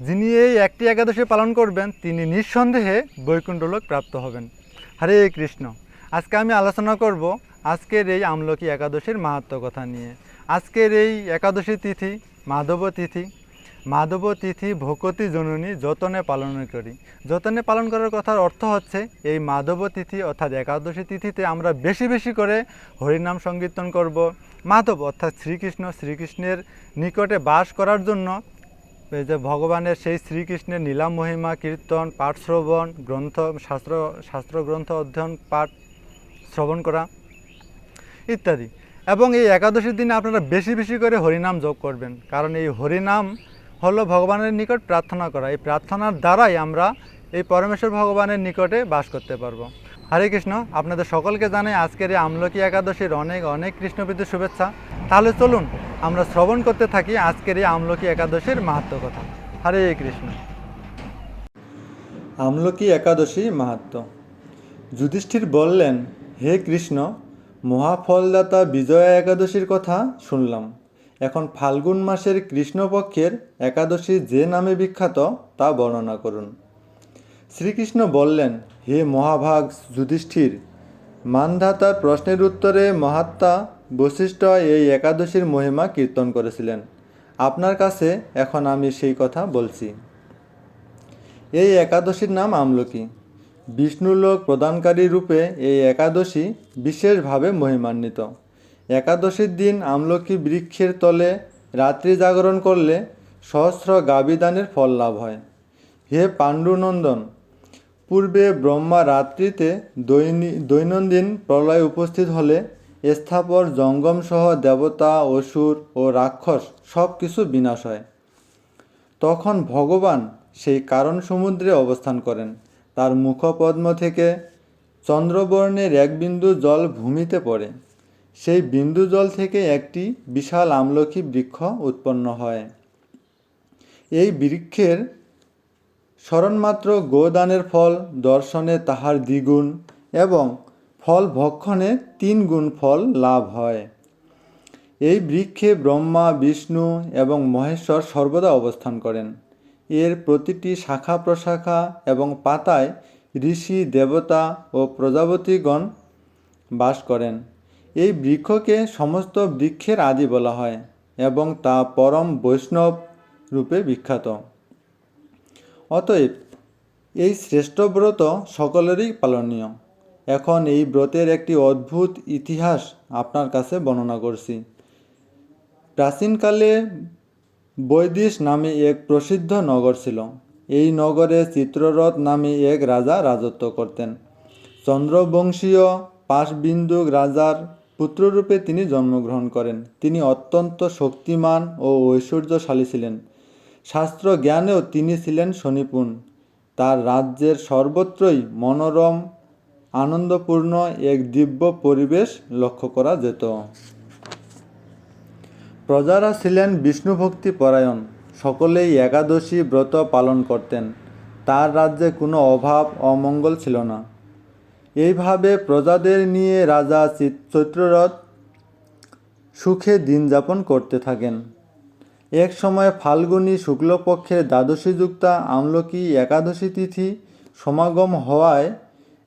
যিনি এই একটি একাদশী পালন করবেন, তিনি নিঃসন্দেহে বৈকুণ্ঠলোক প্রাপ্ত হবেন। হরে কৃষ্ণ। আজকে আমি আলোচনা করব আজকের এই আমলকি একাদশীর মাহাত্ম কথা নিয়ে। আজকের এই একাদশী তিথি, মাধব তিথি। মাধব তিথি ভকতি জননী যতনে পালন করি। যতনে পালন করার কথার অর্থ হচ্ছে, এই মাধব তিথি অর্থাৎ একাদশী তিথিতে আমরা বেশি বেশি করে হরিনাম সংকীর্তন করব। মাধব অর্থাৎ শ্রীকৃষ্ণ শ্রীকৃষ্ণের নিকটে বাস করার জন্য যে ভগবানের সেই শ্রীকৃষ্ণের নীলাম মহিমা, কীর্তন, পাঠ শ্রবণ, গ্রন্থ, শাস্ত্র শাস্ত্র গ্রন্থ অধ্যয়ন, পাঠ শ্রবণ করা ইত্যাদি। এবং এই একাদশীর দিনে আপনারা বেশি বেশি করে হরিনাম যোগ করবেন। কারণ এই হরিনাম হলো ভগবানের নিকট প্রার্থনা করা। এই প্রার্থনার দ্বারাই আমরা এই পরমেশ্বর ভগবানের নিকটে বাস করতে পারব। হরে কৃষ্ণ, আপনাদের সকলকে জানাই আজকের এই আমলকি একাদশীর অনেক অনেক কৃষ্ণপ্রীতির শুভেচ্ছা। তাহলে চলুন আমরা শ্রবণ করতে থাকি আজকের এই আমলকি একাদশীর মাহাত্ম কথা। হরে কৃষ্ণ। আমলকি একাদশী মাহাত্ম। যুধিষ্ঠির বললেন, হে কৃষ্ণ, মহাফলদাতা বিজয়া একাদশীর কথা শুনলাম। এখন ফাল্গুন মাসের কৃষ্ণপক্ষের একাদশী যে নামে বিখ্যাত তা বর্ণনা করুন। শ্রীকৃষ্ণ বললেন, হে মহাভাগ যুধিষ্ঠির মানধাতার প্রশ্নের উত্তরে মহাত্মা বশিষ্ঠ এই একাদশীর মহিমা কীর্তন করেছিলেন। আপনার কাছে এখন আমি সেই কথা বলছি। এই একাদশীর নাম আমলকি। বিষ্ণুলোক প্রদানকারী রূপে এই একাদশী বিশেষভাবে মহিমান্বিত। একাদশীর দিন আমলকি বৃক্ষের তলে রাত্রি জাগরণ করলে সহস্র গাবিদানের ফল লাভ হয়। হে পাণ্ডুনন্দন, পূর্বে ব্রহ্মা রাত্রিতে দৈনি- দৈনন্দিন প্রলয় উপস্থিত হলে স্থাপর জঙ্গম সহ দেবতা, অসুর ও রাক্ষস সব কিছু বিনাশ হয়। তখন ভগবান সেই কারণ সমুদ্রে অবস্থান করেন। তার মুখপদ্ম থেকে চন্দ্রবর্ণের এক বিন্দু জল ভূমিতে পড়ে। সেই বিন্দু জল থেকে একটি বিশাল আমলকি বৃক্ষ উৎপন্ন হয়। এই বৃক্ষের স্মরণমাত্র গোদানের ফল, দর্শনে তাহার দ্বিগুণ এবং ফল ভক্ষণে তিন গুণ ফল লাভ হয়। এই বৃক্ষে ব্রহ্মা, বিষ্ণু এবং মহেশ্বর সর্বদা অবস্থান করেন। এর প্রতিটি শাখা প্রশাখা এবং পাতায় ঋষি, দেবতা ও প্রজাপতিগণ বাস করেন। এই বৃক্ষকে সমস্ত বৃক্ষের আদি বলা হয় এবং তা পরম বৈষ্ণব রূপে বিখ্যাত। অতএব এই শ্রেষ্ঠ ব্রত সকলেরই পালনীয়। এখন এই ব্রতের একটি অদ্ভুত ইতিহাস আপনার কাছে বর্ণনা করছি। প্রাচীনকালে বৈদিশ নামে এক প্রসিদ্ধ নগর ছিল। এই নগরে চিত্ররথ নামে এক রাজা রাজত্ব করতেন। চন্দ্রবংশীয় পাশবিন্দু রাজার পুত্ররূপে তিনি জন্মগ্রহণ করেন। তিনি অত্যন্ত শক্তিমান ও ঐশ্বর্যশালী ছিলেন। শাস্ত্র জ্ঞানেও তিনি ছিলেন শনিপুণ। তার রাজ্যের সর্বত্রই মনোরম আনন্দপূর্ণ এক দিব্য পরিবেশ লক্ষ্য করা যেত। প্রজারা ছিলেন বিষ্ণুভক্তি পরায়ণ। সকলেই একাদশী ব্রত পালন করতেন। তার রাজ্যে কোনো অভাব, অমঙ্গল ছিল না। এইভাবে প্রজাদের নিয়ে রাজা চিত- চৈত্ররথ সুখে দিন যাপন করতে থাকেন। এক সময় ফাল্গুনী শুক্লপক্ষের দ্বাদশীযুক্তা আমলকি একাদশী তিথি সমাগম হওয়ায়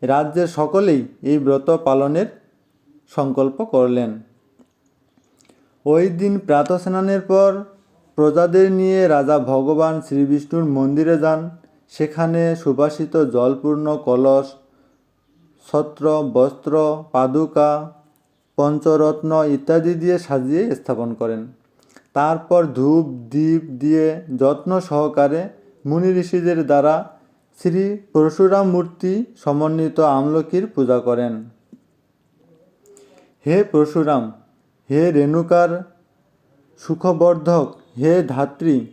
রাজ্যের সকলেই এই ব্রত পালনের সংকল্প করলেন। ওই দিন প্রাতঃস্নানের পর প্রজাদের নিয়ে রাজা ভগবান শ্রীবিষ্ণুর মন্দিরে যান। সেখানে সুবাসিত জলপূর্ণ কলস, ছত্র, বস্ত্র, পাদুকা, পঞ্চরত্ন ইত্যাদি দিয়ে সাজিয়ে স্থাপন করেন। তারপর ধূপ দ্বীপ দিয়ে যত্ন সহকারে মুনি ঋষিদের দ্বারা শ্রী পরশুরাম মূর্তি সমন্বিত আমলকির পূজা করেন। হে পরশুরাম, হে রেণুকার সুখবর্ধক, হে ধাত্রী,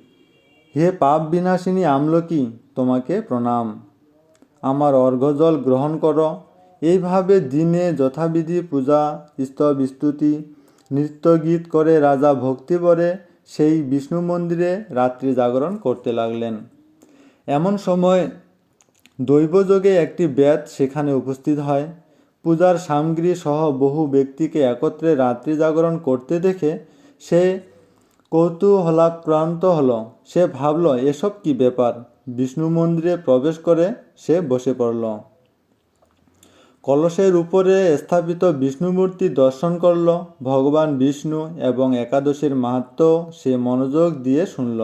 হে পাপ বিনাশিনী আমলকি, তোমাকে প্রণাম। আমার অর্ঘ্যজল গ্রহণ করো। এইভাবে দিনে যথাবিধি পূজা, স্তব স্তুতি নৃত্য গীত করে রাজা ভক্তিবরে সেই বিষ্ণু মন্দিরে রাত্রি জাগরণ করতে লাগলেন। এমন সময় দৈবযোগে একটি বেদ সেখানে উপস্থিত হয়। পূজার সামগ্রী সহ বহু ব্যক্তিকে একত্রে রাত্রি জাগরণ করতে দেখে সে কৌতূহলাক্রান্ত হলো। সে ভাবল, এসব কি ব্যাপার? বিষ্ণু মন্দিরে প্রবেশ করে সে বসে পড়ল। কলসের উপরে স্থাপিত বিষ্ণুমূর্তি দর্শন করল। ভগবান বিষ্ণু এবং একাদশীর মাহাত্ম সে মনোযোগ দিয়ে শুনল।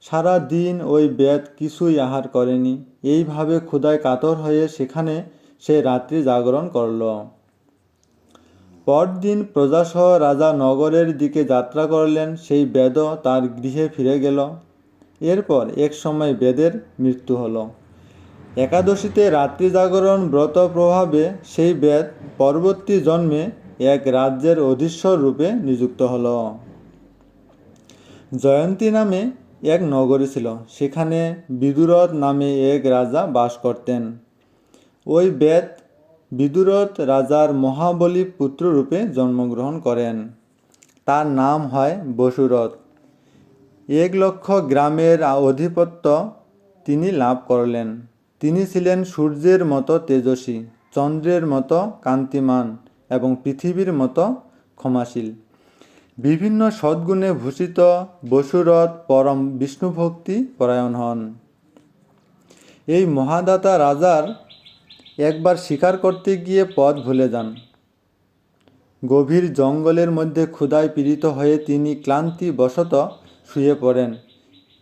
সারা দিন ওই বেদ কিছুই আহার করেনি। এইভাবে ক্ষুধায় কাতর হয়ে সেখানে সে রাত্রি জাগরণ করল। পরদিন প্রজাসহ রাজা নগরের দিকে যাত্রা করলেন, সেই বেদও তার গৃহে ফিরে গেল। এরপর এক সময় বেদের মৃত্যু হলো। একাদশীতে রাত্রি জাগরণ ব্রত প্রভাবে সেই বেদ পরবর্তী জন্মে এক রাজ্যের অধীশ্বর রূপে নিযুক্ত হল। জয়ন্তী নামে এক নগরী ছিল। সেখানে বিদুরথ নামে এক রাজা বাস করতেন। ওই বেদ বিদুরথ রাজার মহাবলী পুত্ররূপে জন্মগ্রহণ করেন। তার নাম হয় বসুরথ। এক লক্ষ গ্রামের অধিপত্য তিনি লাভ করলেন। তিনি ছিলেন সূর্যের মতো তেজস্বী, চন্দ্রের মতো কান্তিমান এবং পৃথিবীর মতো ক্ষমাশীল। বিভিন্ন সদ্গুণে ভূষিত বসুরথ পরম বিষ্ণুভক্তি পরায়ণ হন। এই মহাদাতা রাজার একবার শিকার করতে গিয়ে পথ ভুলে যান। গভীর জঙ্গলের মধ্যে ক্ষুধায় পীড়িত হয়ে তিনি ক্লান্তি বশত শুয়ে পড়েন।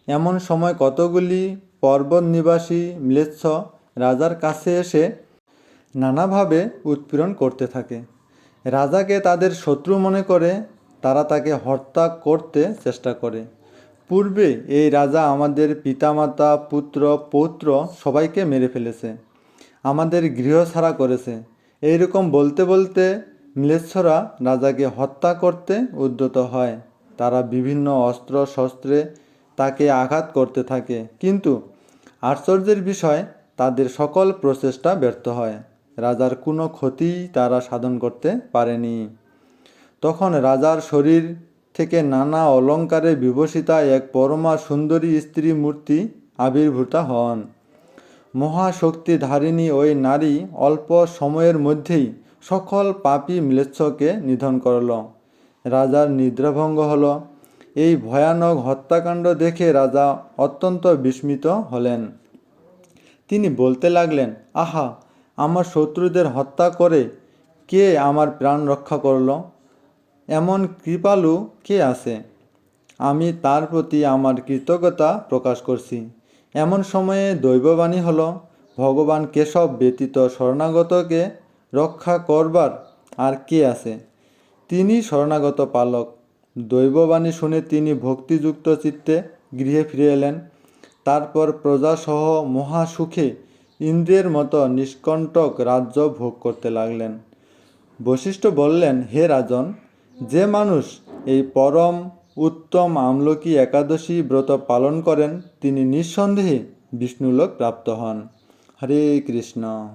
এমন সময় কতগুলি পর্বত নিবাসী ম্লেচ্ছ রাজার কাছে এসে নানাভাবে উৎপীড়ন করতে থাকে। রাজাকে তাদের শত্রু মনে করে তারা তাকে হত্যা করতে চেষ্টা করে। পূর্বে এই রাজা আমাদের পিতামাতা, পুত্র, পৌত্র সবাইকে মেরে ফেলেছে। আমাদের গৃহ ছাড়া করেছে। এইরকম বলতে বলতে ম্লেচ্ছরা রাজাকে হত্যা করতে উদ্যত হয়। তারা বিভিন্ন অস্ত্র, শস্ত্রে তাকে আঘাত করতে থাকে। কিন্তু আশ্চর্যের বিষয়, তাদের সকল প্রচেষ্টা ব্যর্থ হয়। রাজার কোনো ক্ষতি তারা সাধন করতে পারেনি। তখন রাজার শরীর থেকে নানা অলঙ্কারে বিভূষিতা এক পরমা সুন্দরী স্ত্রী মূর্তি আবির্ভূতা হন। মহাশক্তি ধারিণী ওই নারী অল্প সময়ের মধ্যেই সকল পাপী ম্লেচ্ছকে নিধন করল। রাজার নিদ্রাভঙ্গ হল। এই ভয়ানক হত্যাকাণ্ড দেখে রাজা অত্যন্ত বিস্মিত হলেন। তিনি বলতে লাগলেন, আহা, আমার শত্রুদের হত্যা করে কে আমার প্রাণ রক্ষা করল? এমন কৃপালু কে আছে? আমি তার প্রতি আমার কৃতজ্ঞতা প্রকাশ করছি। এমন সময়ে দৈববাণী হল, ভগবান কেশব ব্যতীত শরণাগতকে রক্ষা করবার আর কে আছে? তিনি শরণাগত পালক। দৈববাণী শুনে তিনি ভক্তিযুক্ত চিত্তে গৃহে ফিরে এলেন। তারপর প্রজাসহ মহাসুখে ইন্দ্রের মতো নিষ্কণ্টক রাজ্য ভোগ করতে লাগলেন। বশিষ্ঠ বললেন, হে রাজন যে মানুষ এই পরম, উত্তম, আমলকি, একাদশী ব্রত পালন করেন, তিনি নিঃসন্দেহে বিষ্ণুলোক প্রাপ্ত হন। হরে কৃষ্ণ।